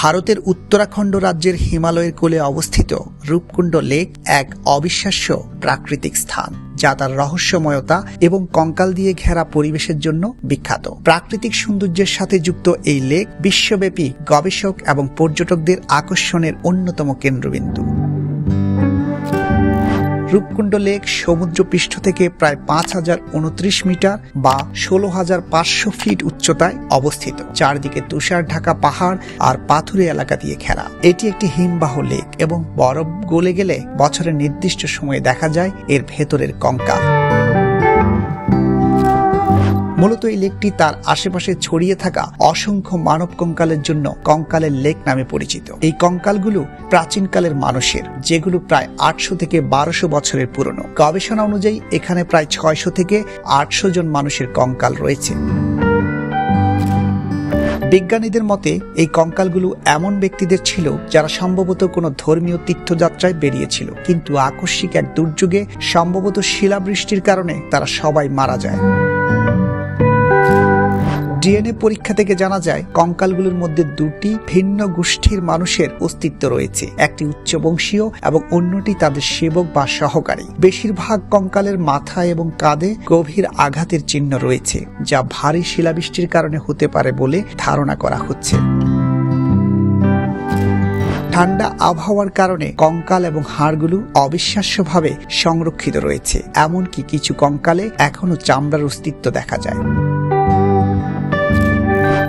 ভারতের উত্তরাখণ্ড রাজ্যের হিমালয়ের কোলে অবস্থিত রূপকুণ্ড লেক এক অবিশ্বাস্য প্রাকৃতিক স্থান, যা তার রহস্যময়তা এবং কঙ্কাল দিয়ে ঘেরা পরিবেশের জন্য বিখ্যাত। প্রাকৃতিক সৌন্দর্যের সাথে যুক্ত এই লেক বিশ্বব্যাপী গবেষক এবং পর্যটকদের আকর্ষণের অন্যতম কেন্দ্রবিন্দু। রূপকুণ্ড লেক সমুদ্রপৃষ্ঠ থেকে প্রায় পাঁচ হাজার উনত্রিশ মিটার বা ষোলো হাজার পাঁচশো ফিট উচ্চতায় অবস্থিত। চারদিকে তুষার ঢাকা পাহাড় আর পাথুরে এলাকা দিয়ে ঘেরা। এটি একটি হিমবাহ লেক এবং বরফ গলে গেলে বছরের নির্দিষ্ট সময়ে দেখা যায় এর ভেতরের কঙ্কাল। মূলত এই লেকটি তার আশেপাশে ছড়িয়ে থাকা অসংখ্য মানব কঙ্কালের জন্য কঙ্কালের লেক নামে পরিচিত। এই কঙ্কালগুলো প্রাচীনকালের মানুষের, যেগুলো প্রায় আটশো থেকে বারোশো বছরের পুরনো। গবেষণা অনুযায়ী এখানে প্রায় ছয়শো থেকে আটশো জন মানুষের কঙ্কাল রয়েছে। বিজ্ঞানীদের মতে, এই কঙ্কালগুলো এমন ব্যক্তিদের ছিল যারা সম্ভবত কোনো ধর্মীয় তীর্থযাত্রায় বেরিয়েছিল। কিন্তু আকস্মিক এক দুর্যোগে সম্ভবত শিলাবৃষ্টির কারণে তারা সবাই মারা যায়। ডিএনএ পরীক্ষা থেকে জানা যায়, কঙ্কালগুলোর মধ্যে দুটি ভিন্ন গোষ্ঠীর মানুষের অস্তিত্ব রয়েছে। একটি উচ্চবংশীয় এবং অন্যটি তাদের সেবক বা সহকারী। বেশিরভাগ কঙ্কালের মাথা এবং কাঁধে গভীর আঘাতের চিহ্ন রয়েছে, যা ভারী শিলাবৃষ্টির কারণে হতে পারে বলে ধারণা করা হচ্ছে। ঠান্ডা আবহাওয়ার কারণে কঙ্কাল এবং হাড়গুলো অবিশ্বাস্যভাবে সংরক্ষিত রয়েছে, এমনকি কিছু কঙ্কালে এখনও চামড়ার অস্তিত্ব দেখা যায়।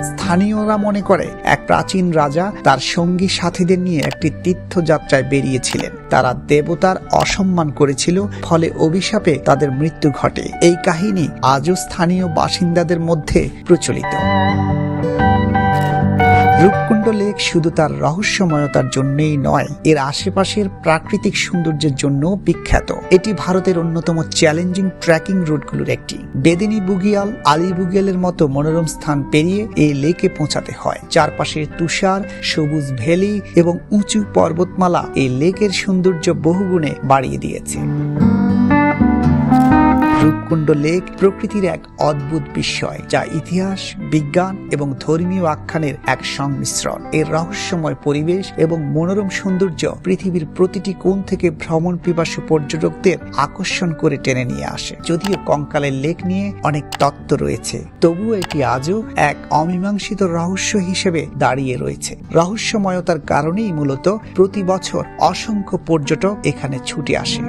স্থানীয়রা মনে করে, এক প্রাচীন রাজা তার সঙ্গী সাথীদের নিয়ে একটি তীর্থযাত্রায় বেরিয়েছিলেন। তারা দেবতার অসম্মান করেছিল, ফলে অভিশাপে তাদের মৃত্যু ঘটে। এই কাহিনী আজও স্থানীয় বাসিন্দাদের মধ্যে প্রচলিত। রূপকুণ্ড লেক শুধু তার রহস্যময়তার জন্যই নয়, এর আশেপাশের প্রাকৃতিক সৌন্দর্যের জন্য বিখ্যাত। এটি ভারতের অন্যতম চ্যালেঞ্জিং ট্রেকিং রুটগুলোর একটি। বেদিনী বুগিয়াল, আলী বুগিয়ালের মতো মনোরম স্থান পেরিয়ে এই লেকে পৌঁছাতে হয়। চারপাশে তুষার, সবুজ ভ্যালি এবং উঁচু পর্বতমালা এই লেকের সৌন্দর্য বহুগুণে বাড়িয়ে দিয়েছে। রূপকুণ্ড লেক প্রকৃতির এক অদ্ভুত বিস্ময়, যা ইতিহাস, বিজ্ঞান এবং ধর্মীয় আখ্যানের এক সংমিশ্রণ। এর রহস্যময় পরিবেশ এবং মনোরম সৌন্দর্য পৃথিবীর প্রতিটি কোণ থেকে ভ্রমণ পিপাসু পর্যটকদের আকর্ষণ করে টেনে নিয়ে আসে। যদিও কঙ্কালের লেক নিয়ে অনেক তত্ত্ব রয়েছে, তবুও এটি আজও এক অমীমাংসিত রহস্য হিসেবে দাঁড়িয়ে রয়েছে। রহস্যময়তার কারণেই মূলত প্রতি বছর অসংখ্য পর্যটক এখানে ছুটে আসে।